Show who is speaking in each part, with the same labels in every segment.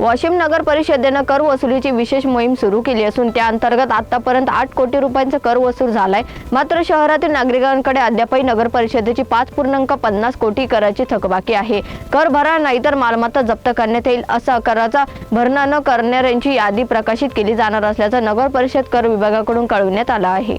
Speaker 1: वाशिम नगर परिषदेनं कर वसुलीची विशेष मोहीम सुरू केली असून त्या अंतर्गत आतापर्यंत आठ कोटी रुपयांचा कर वसूल झालाय. मात्र शहरातील नागरिकांकडे अद्यापही नगर परिषदेची पाच पूर्णांक पन्नास कोटी कराची थकबाकी आहे. कर भरा नाहीतर मालमत्ता जप्त करण्यात येईल असा कराचा भरणा न करणाऱ्यांची यादी प्रकाशित केली जाणार असल्याचं नगर परिषद कर विभागाकडून कळविण्यात आलं आहे.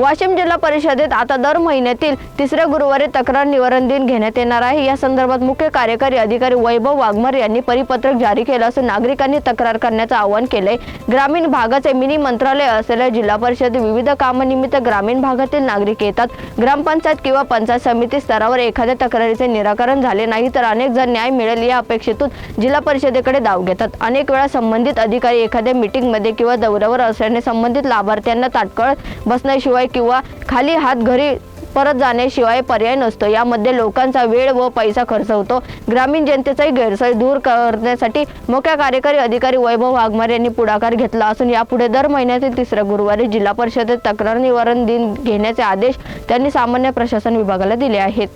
Speaker 1: वाशिम जिल्हा परिषदेत आता दर महिन्यातील तिसऱ्या गुरुवारी तक्रार निवारण दिन घेण्यात येणार आहे. या संदर्भात मुख्य कार्यकारी अधिकारी वैभव वाघमर यांनी परिपत्रक जारी केलं असून नागरिकांनी तक्रार करण्याचं आवाहन केलंय. ग्रामीण भागाचे मिनी मंत्रालय असलेल्या जिल्हा परिषद विविध कामानिमित्त ग्रामीण भागातील नागरिक येतात. ग्रामपंचायत किंवा पंचायत समिती स्तरावर एखाद्या तक्रारीचे निराकरण झाले नाही तर अनेक जण न्याय मिळेल या अपेक्षेतून जिल्हा परिषदेकडे धाव घेतात. अनेक वेळा संबंधित अधिकारी एखाद्या मीटिंगमध्ये किंवा दौऱ्यावर असल्याने संबंधित लाभार्थ्यांना ताटकळ बसण्याशिवाय किंवा खाली हात घरी परत जाण्याशिवाय पर्याय नसतो. यामध्ये लोकांचा वेळ व पैसा खर्च होतो. ग्रामीण जनतेचाही गैरसोय दूर करण्यासाठी मुख्य कार्यकारी अधिकारी वैभव वाघमारे यांनी पुढाकार घेतला असून यापुढे दर महिन्यातील तिसऱ्या गुरुवारी जिल्हा परिषदेत तक्रार निवारण दिन घेण्याचे आदेश त्यांनी सामान्य प्रशासन विभागाला दिले आहेत.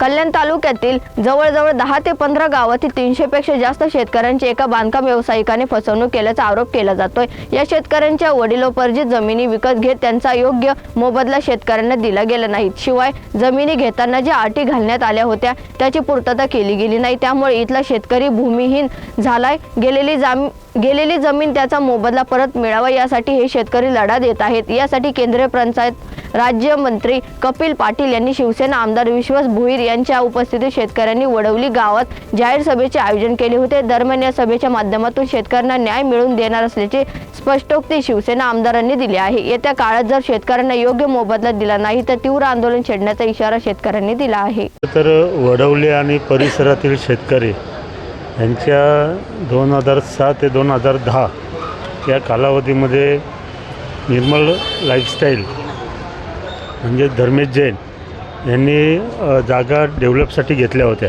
Speaker 1: कल्याण तालुक्यातील जवळजवळ दहा ते पंधरा गावातील तीनशेपेक्षा जास्त शेतकऱ्यांची एका बांधकाम व्यावसायिकाने फसवणूक केल्याचा आरोप केला जातोय. या शेतकऱ्यांच्या वडिलोपर्जित जमिनी विकत घेत त्यांचा योग्य मोबदला शेतकऱ्यांना दिला गेला नाही. शिवाय जमिनी घेताना ज्या अटी घालण्यात आल्या होत्या त्याची पूर्तता केली गेली नाही. त्यामुळे इथला शेतकरी भूमिहीन झालाय. गेलेली जाम गेलेली जमीन त्याचा मोबदला परत मिळावा यासाठी हे शेतकरी लढा देत आहेत. यासाठी केंद्रीय पंचायत राज्यमंत्री कपिल पाटील यांनी शिवसेना आमदार विश्वास भुईर यांच्या उपस्थितीत शेतकऱ्यांनी वडवली गावात जाहीर सभेचे आयोजन केले होते. दरम्यान या सभेच्या माध्यमातून शेतकऱ्यांना न्याय मिळवून देणार असल्याचे स्पष्टोक्ती शिवसेना आमदारांनी दिली आहे. येत्या काळात जर शेतकऱ्यांना योग्य मोबदला दिला नाही तर तीव्र आंदोलन छेडण्याचा इशारा शेतकऱ्यांनी दिला आहे.
Speaker 2: तर वडवले आणि परिसरातील शेतकरी यांच्या दोन हजार सहा ते दोन हजार दहा या कालावधीमध्ये निर्मल लाईफस्टाईल म्हणजे धर्मेश जैन यांनी जागा डेव्हलपसाठी घेतल्या होत्या.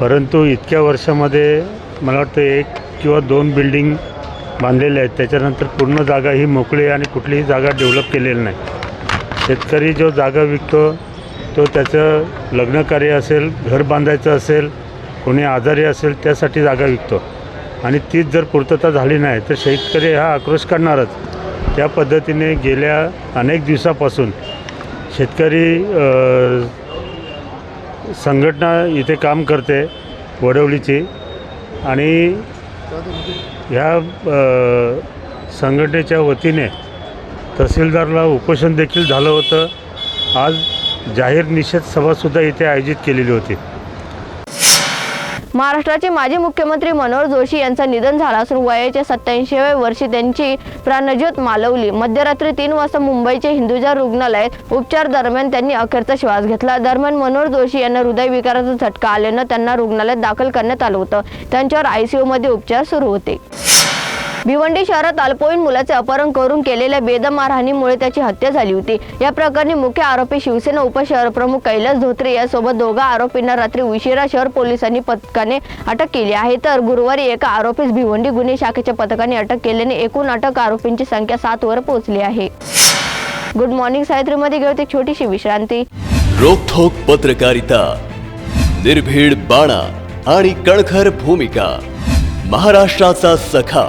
Speaker 2: परंतु इतक्या वर्षामध्ये मला वाटतं एक किंवा दोन बिल्डिंग बांधलेल्या आहेत. त्याच्यानंतर पूर्ण जागा ही मोकळी आणि कुठलीही जागा डेव्हलप केलेली नाही. शेतकरी जो जागा विकतो तो त्याचं लग्नकार्य असेल घर बांधायचं असेल कोणी आजारी असेल त्यासाठी जागा विकतो. आणि तीच जर पूर्तता झाली नाही तर शेतकरी हा आक्रोश करणारच. त्या पद्धतीने गेल्या अनेक दिवसापासून शेतकरी संघटना इथे काम करते वडवलीची आणि ह्या संघटनेच्या वतीने तहसीलदारला उपोषण देखील झालं होतं. आज जाहीर निषेध सभासुद्धा इथे आयोजित केलेली होती.
Speaker 1: महाराष्ट्राचे माजी मुख्यमंत्री मनोहर जोशी यांचं निधन झालं असून वयाच्या सत्याऐंशीव्या वर्षी त्यांची प्राणज्योत मालवली मध्यरात्री तीन वाजता मुंबईच्या हिंदुजा रुग्णालयात उपचार दरम्यान त्यांनी अखेरचा श्वास घेतला. दरम्यान मनोहर जोशी यांना हृदयविकाराचा झटका आल्यानं त्यांना रुग्णालयात दाखल करण्यात आलं होतं. त्यांच्यावर आयसीयू मध्ये उपचार सुरू होते. भिवंडी शहरात अल्पवयीन मुलाचे अपहरण करून केलेल्या बेदम मारहाणीमुळे त्याची हत्या झाली होती. या प्रकरणी मुख्य आरोपी शिवसेना उपशहरप्रमुख कैलास धोत्रे यासोबत दोघा आरोपींना रात्री उशिरा शहर पोलिसांनी पथकाने अटक केली आहे. तर गुरुवारी एका आरोपीस भिवंडी गुन्हे शाखेच्या पथकाने अटक केल्याने एकूण अटक आरोपींची संख्या सात वर पोहोचली आहे. गुड मॉर्निंग सायत्रीमध्ये घेऊ एक छोटीशी विश्रांती.
Speaker 3: रोखोक पत्रकारिता निर्भीड बाणा आणि कणखर भूमिका महाराष्ट्राचा सखा.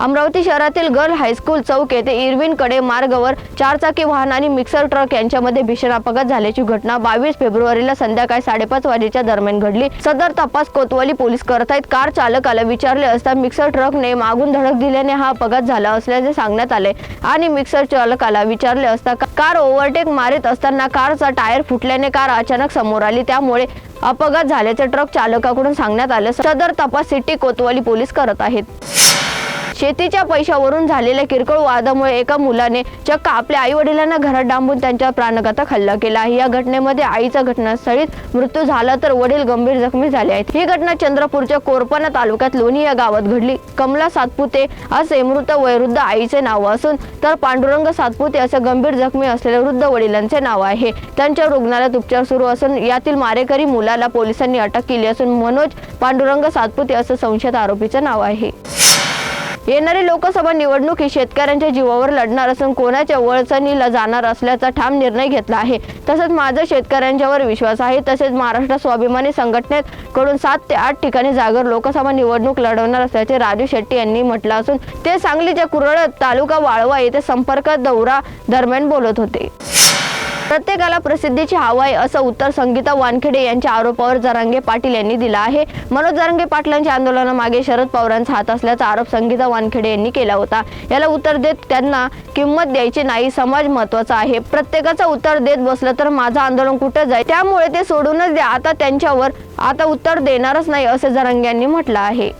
Speaker 1: अमरावती शहरातील गर्ल हायस्कूल चौक येथे इरविनकडे मार्गावर चारचाकी वाहन आणि मिक्सर ट्रक यांच्यामध्ये भीषण अपघात झाल्याची घटना बावीस फेब्रुवारीला संध्याकाळी साडेपाच वाजेच्या दरम्यान घडली. सदर तपास कोतवाली पोलीस करत आहेत. कार चालकाला विचारले असता मिक्सर ट्रकने मागून धडक दिल्याने हा अपघात झाला असल्याचे सांगण्यात आले आणि मिक्सर चालकाला विचारले असता कार ओव्हरटेक मारित असताना कारचा टायर फुटल्याने कार अचानक समोर आली. त्यामुळे अपघात झाल्याचे ट्रक चालकाकडून सांगण्यात आले. सदर तपास सिटी कोतवाली पोलीस करत आहेत. शेतीच्या पैशावरून झालेल्या किरकोळ वादामुळे एका मुलाने चक्क आपल्या आई वडिलांना घरात डांबून त्यांच्या प्राणघातक हल्ला केला. आहे या घटनेमध्ये आईचा घटनास्थळीत मृत्यू झाला तर वडील गंभीर जखमी झाले आहेत. ही घटना चंद्रपूरच्या कोरपणा तालुक्यात लोणी या गावात घडली. कमला सातपुते असे मृत वयवृद्ध आईचे नाव असून तर पांडुरंग सातपुते असे गंभीर जखमी असलेल्या वृद्ध वडिलांचे नाव आहे. त्यांच्या रुग्णालयात उपचार सुरू असून यातील मारेकरी मुलाला पोलिसांनी अटक केली असून मनोज पांडुरंग सातपुते असं संशयित आरोपीचं नाव आहे. येणारी लोकसभा निवडणूक ही शेतकऱ्यांच्या जीवावर लढणार असून कोणाच्या वळचणीला जाणार असल्याचा ठाम निर्णय घेतला आहे. तसंच माझा शेतकऱ्यांच्यावर विश्वास आहे. तसेच महाराष्ट्र स्वाभिमानी संघटनेत कडून सात ते आठ ठिकाणी जागर लोकसभा निवडणूक लढवणार असल्याचे राजू शेट्टी यांनी म्हटलं असून ते सांगलीच्या कुरळत तालुका वाळवा येथे संपर्क दौरा दरम्यान बोलत होते. प्रत्येकाला प्रसिद्धीची हवा आहे असं उत्तर संगीता वानखेडे यांच्या आरोपावर जरांगे पाटील यांनी दिला आहे. मनोज जरांगे पाटलांच्या आंदोलनामागे शरद पवारांचा हात असल्याचा आरोप संगीता वानखेडे यांनी केला होता. याला उत्तर देत त्यांना किंमत द्यायची नाही समाज महत्त्वाचा आहे. प्रत्येकाचं उत्तर देत बसलं तर माझं आंदोलन कुठं जाईल? त्यामुळे ते सोडूनच द्या. आता त्यांच्यावर आता उत्तर देणारच नाही असे जरांगे यांनी म्हटलं आहे.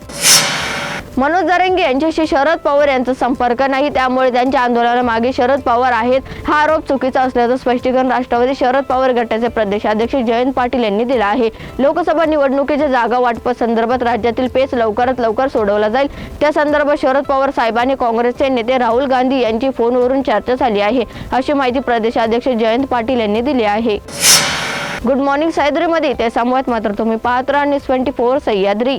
Speaker 1: मनोज जरंगे यांच्याशी शरद पवार यांचा संपर्क नाही त्यामुळे त्यांच्या आंदोलनामागे शरद पवार आहेत. हा आरोप चुकीचा असल्याचं स्पष्टीकरण राष्ट्रवादी शरद पवार गटाचे प्रदेशाध्यक्ष जयंत पाटील यांनी दिला आहे. लोकसभा निवडणुकीच्या जागा वाटपासंदर्भात राज्यातील पेच लवकरात लवकर सोडवला जाईल. त्या संदर्भात शरद पवार साहेबांनी काँग्रेसचे नेते राहुल गांधी यांची फोनवरून चर्चा झाली आहे. अशी माहिती प्रदेशाध्यक्ष जयंत पाटील यांनी दिली आहे. गुड मॉर्निंग सह्याद्रीमध्ये ते संवाद मात्र तुम्ही पाहत राहा. News twenty four Sahyadri.